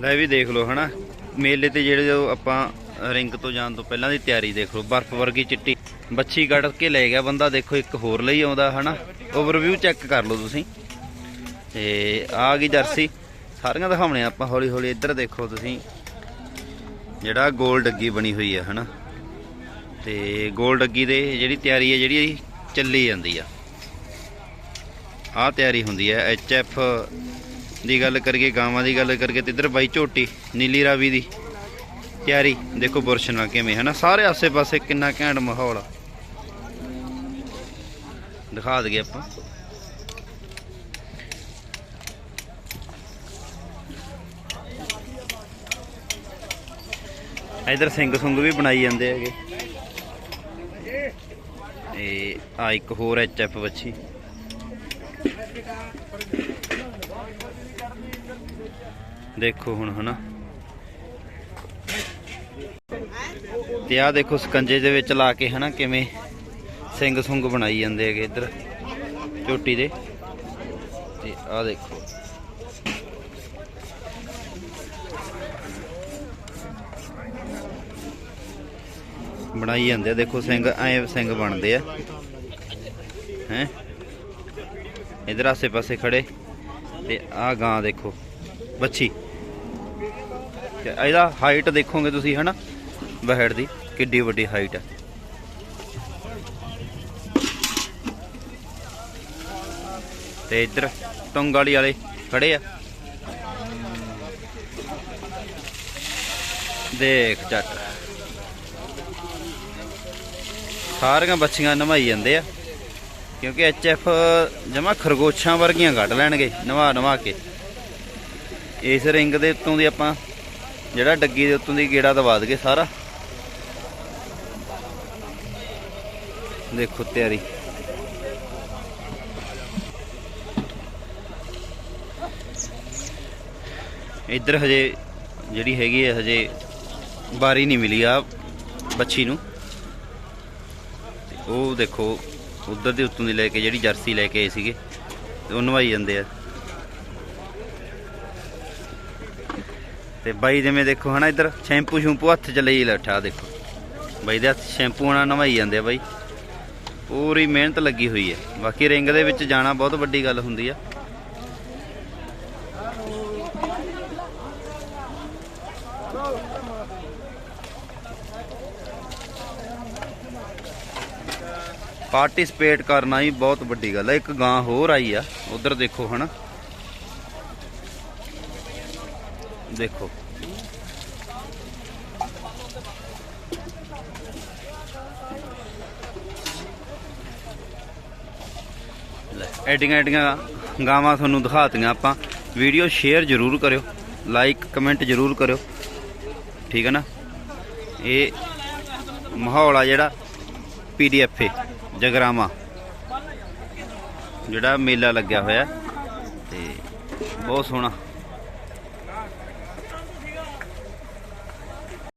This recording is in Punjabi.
ਲੈ ਵੀ ਦੇਖ ਲਓ, ਹਨਾ? ਮੇਲੇ ਤੇ ਜਿਹੜੇ ਜੋ ਆਪਾਂ ਰਿੰਗ ਤੋਂ ਜਾਣ ਤੋਂ ਪਹਿਲਾਂ ਦੀ ਤਿਆਰੀ ਦੇਖ ਲਓ, ਬਰਫ਼ ਵਰਗੀ ਚਿੱਟੀ। ਬੱਚੀ ਕੱਢ ਕੇ ਲੈ ਗਿਆ ਬੰਦਾ, ਦੇਖੋ ਇੱਕ ਹੋਰ ਲਈ ਆਉਂਦਾ, ਹਨਾ? ਓਵਰਵਿਊ ਚੈੱਕ ਕਰ ਲਓ ਤੁਸੀਂ। ਤੇ ਆ ਗਈ ਜਰਸੀ। ਸਾਰੀਆਂ ਦਿਖਾਉਣੇ ਆਪਾਂ ਹੌਲੀ ਹੌਲੀ ਇੱਧਰ ਦੇਖੋ ਤੁਸੀਂ। ਜਿਹੜਾ ਗੋਲ ਡੱਗੀ ਬਣੀ ਹੋਈ ਹੈ ਹਨਾ? ਤੇ ਗੋਲ ਡੱਗੀ ਦੇ ਜਿਹੜੀ ਤਿਆਰੀ ਹੈ ਜਿਹੜੀ ਚੱਲੀ ਜਾਂਦੀ ਆ। ਆਹ ਤਿਆਰੀ ਹੁੰਦੀ ਹੈ ਐਚ ਐਫ ਦੀ ਗੱਲ ਕਰੀਏ, ਗਾਵਾਂ ਦੀ ਗੱਲ ਕਰੀਏ ਤੇ ਇੱਧਰ ਬਾਈ ਝੋਟੀ, ਨੀਲੀ ਰਾਵੀ ਦੀ ਤਿਆਰੀ। ਦੇਖੋ ਬੁਰਸ਼ ਨਾਲ ਕਿਵੇਂ, ਹਨਾ? ਸਾਰੇ ਆਸੇ-ਪਾਸੇ ਕਿੰਨਾ ਘੈਂਟ ਮਾਹੌਲ ਆ। ਦਿਖਾ ਦਈਏ ਆਪਾਂ। ਇਧਰ ਸਿੰਘ ਸੁੰਗ ਵੀ ਬਣਾਈ ਜਾਂਦੇ ਹੈਗੇ। ਇਹ ਆ ਇੱਕ ਹੋਰ ਐਚ ਐਫ ਦੇਖੋ ਹੁਣ, ਹਨਾ। ਤੇ ਆ ਦੇਖੋ ਸਕੰਜੇ ਦੇ ਵਿੱਚ ਲਾ ਕੇ, ਹਨਾ, ਕਿਵੇਂ ਸਿੰਘ ਸੁੰਗ ਬਣਾਈ ਜਾਂਦੇ ਹੈਗੇ ਇੱਧਰ, ਝੋਟੀ ਦੇ। ਤੇ ਆ ਦੇਖੋ। ਬਣਾਈ ਜਾਂਦੇ ਆ। ਦੇਖੋ ਸਿੰਘ, ਐ ਸਿੰਘ ਬਣਦੇ ਆ। ਹੈ? ਇਧਰ ਆਸੇ ਪਾਸੇ ਖੜੇ। ਤੇ ਆ ਗਾਂ ਦੇਖੋ ਬੱਚੀ ਤੇ ਇਹਦਾ ਹਾਈਟ ਦੇਖੋਗੇ ਤੁਸੀਂ, ਹਨਾ? ਬਹਿੜ ਦੀ, ਕਿੱਡੀ ਵੱਡੀ ਹਾਈਟ ਹੈ। ਤੇ ਇੱਧਰ ਟੰਗਾਲੀ ਵਾਲੇ ਖੜੇ ਆ। ਦੇਖ ਚੱਟ ਸਾਰੀਆਂ ਬੱਚੀਆਂ ਨਵਾਈ ਜਾਂਦੇ ਆ। ਕਿਉਂਕਿ ਐਚ ਐਫ ਜਮਾ ਖਰਗੋਸ਼ਾਂ ਵਰਗੀਆਂ ਕੱਢ ਲੈਣਗੇ ਨਵਾ ਨਵਾ ਕੇ। ਇਸ ਰਿੰਗ ਦੇ ਉੱਤੋਂ ਦੀ ਆਪਾਂ ਜਿਹੜਾ ਡੱਗੀ ਦੇ ਉੱਤੋਂ ਦੀ ਗੇੜਾ ਦਵਾ ਦਗੇ ਸਾਰਾ। ਦੇਖੋ ਤਿਆਰੀ। ਇੱਧਰ ਹਜੇ ਜਿਹੜੀ ਹੈਗੀ ਹੈ ਹਜੇ ਬਾਰੀ ਨਹੀਂ ਮਿਲੀ ਆ ਬੱਚੀ ਨੂੰ। ਉਹ ਦੇਖੋ, ਉਧਰ ਦੇ ਉੱਤੋਂ ਦੀ ਲੈ ਕੇ, ਜਿਹੜੀ ਜਰਸੀ ਲੈ ਕੇ ਆਏ ਸੀਗੇ ਉਹ ਨਵਾਈ ਜਾਂਦੇ ਆ। ਤੇ ਬਾਈ ਜਿਵੇਂ ਦੇਖੋ ਹਨਾ ਇੱਧਰ ਸ਼ੈਂਪੂ ਸ਼ੂੰਪੂ ਹੱਥ ਚ ਲਈ ਲੱਠਾ ਦੇਖੋ। ਬਾਈ ਦੇ ਹੱਥ ਸ਼ੈਂਪੂ ਨਾਲ ਨਵਾਈ ਜਾਂਦੇ ਆ ਬਾਈ। ਪੂਰੀ ਮਿਹਨਤ ਲੱਗੀ ਹੋਈ ਹੈ ਬਾਕੀ ਰਿੰਗ ਦੇ ਵਿੱਚ ਜਾਣਾ ਬਹੁਤ ਵੱਡੀ ਗੱਲ ਹੁੰਦੀ ਆ। ਪਾਰਟਿਸਿਪੇਟ ਕਰਨਾ ਹੀ ਬਹੁਤ ਵੱਡੀ ਗੱਲ ਹੈ ਇੱਕ ਗਾਂ ਹੋਰ ਆਈ ਆ। ਉਧਰ ਦੇਖੋ ਹਨਾ। ਦੇਖੋ। ਐਡੀਆਂ ਐਡੀਆਂ ਗਾਵਾਂ ਤੁਹਾਨੂੰ ਦਿਖਾਤੀਆਂ ਆਪਾਂ। ਵੀਡੀਓ ਸ਼ੇਅਰ ਜ਼ਰੂਰ ਕਰਿਓ, ਲਾਈਕ, ਕਮੈਂਟ ਜ਼ਰੂਰ ਕਰਿਓ। ਠੀਕ ਹੈ ਨਾ? ਇਹ ਮਾਹੌਲ ਆ ਜਿਹੜਾ ਪੀਡੀਐਫ ਜਗਰਾਮਾ ਜਿਹੜਾ ਮੇਲਾ ਲੱਗਿਆ ਹੋਇਆ ਤੇ ਬਹੁਤ ਸੋਹਣਾ।